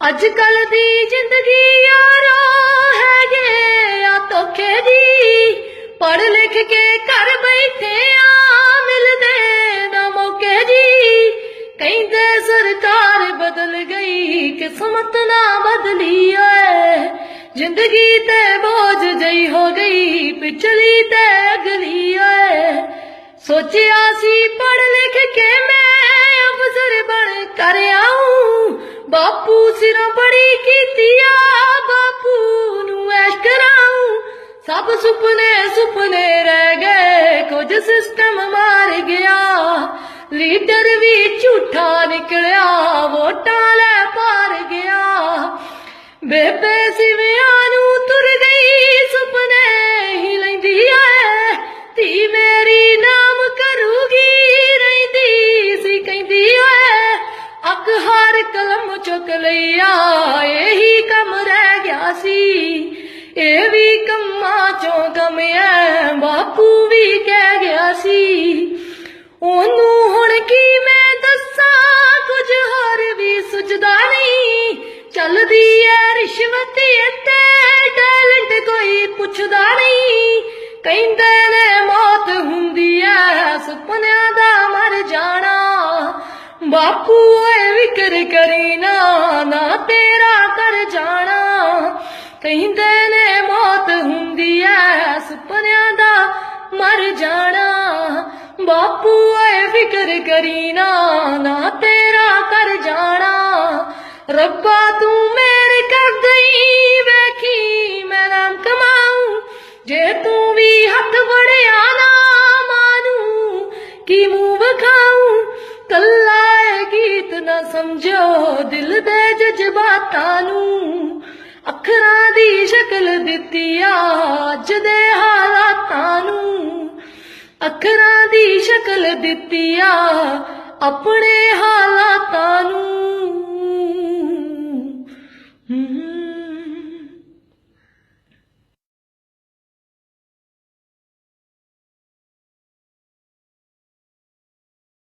ਅੱਜ ਕੱਲ ਦੀ ਜ਼ਿੰਦਗੀ ਯਾਰਾ ਹੈਗੇ ਆ ਧੋਖੇ ਦੀ ਪੜ ਲਿਖ ਕੇ ਘਰ ਬੈਠੇ ਆ, ਮਿਲਦੇ ਨਾ ਮੌਕੇ ਜੀ। ਕਹਿੰਦੇ ਸਰਕਾਰ ਬਦਲ ਗਈ, ਕਿਸਮਤ ਨਾ ਬਦਲੀ ਓਏ ਜ਼ਿੰਦਗੀ ਤੇ ਬੋਝ ਜਈ ਹੋ ਗਈ, ਪਿਛਲੀ ਤੇ ਅਗਲੀ ਓਏ ਸੋਚਿਆ ਸੀ ਪੜ ਲਿਖ ਕੇ ਮੈਂ ਅਫਸਰ ਬਣ ਕਰ ਆऊं ਬਾਪੂ ਸਿਰੋਂ ਬੜੀ ਕੀਤੀ ਆ ਬਾਪੂ ਨੂੰ ਐਸ਼ ਕਰਾऊं ਸਭ ਸੁਪਨੇ ਸੁਪਨੇ ਰਹਿ ਗਏ, ਕੁਝ ਸਿਸਟਮ ਮਾਰ ਗਿਆ। ਲੀਡਰ ਵੀ ਝੂਠਾ ਨਿਕਲਿਆ, ਵੋਟਾਂ ਲੈ ਪਾਰ ਗਿਆ। ਬੇਬੇ ਸਿਵਿਆਂ ਨੂੰ ਤੁਰਦੇ ਹਰ ਕਲਮ ਚੁੱਕ ਲਈਆ, ਇਹੀ ਕੰਮ ਰਹਿ ਗਿਆ ਸੀ। ਇਹ ਵੀ ਕੰਮਾਂ ਚੋਂ ਗਮਿਆ ਬਾਪੂ ਵੀ ਕਹਿ ਗਿਆ ਸੀ। ਉਹਨੂੰ ਬਾਪੂ ਓਏ ਵਿਕਰ ਕਰੀ ਨਾ ਨਾ ਤੇਰਾ ਕਰ ਜਾਣਾ। ਕਹਿੰਦੇ ਨੇ ਮੌਤ ਹੁੰਦੀ ਐ, ਸੁਪਨਿਆਂ ਦਾ ਮਰ ਜਾਣਾ। ਬਾਪੂ ਓਏ ਫਿਕਰ ਕਰੀ ਨਾ ਨਾ ਤੇਰਾ ਕਰ ਜਾਣਾ। ਰੱਬਾ, ਤੂੰ ਮੇਰੇ ਕਰ ਗਈ ਵੇਖੀ ਮੈਂ ਨਾਮ ਕਮਾਉਂ ਜੇ ਤੂੰ ਵੀ ਹੱਥ ਵੜਿਆ ਨਾ ਮਾਨੂੰ, ਕੀ ਨਾ ਸਮਝੋ, ਦਿਲ ਦੇ ਜਜ਼ਬਾਤਾਂ ਨੂੰ ਅੱਖਰਾਂ ਦੀ ਸ਼ਕਲ ਦਿੱਤੀ ਆ, ਅੱਜ ਦੇ ਹਾਲਾਤਾਂ ਨੂੰ ਅੱਖਰਾਂ ਦੀ ਸ਼ਕਲ ਦਿੱਤੀ ਆ, ਆਪਣੇ ਹਾਲਾਤਾਂ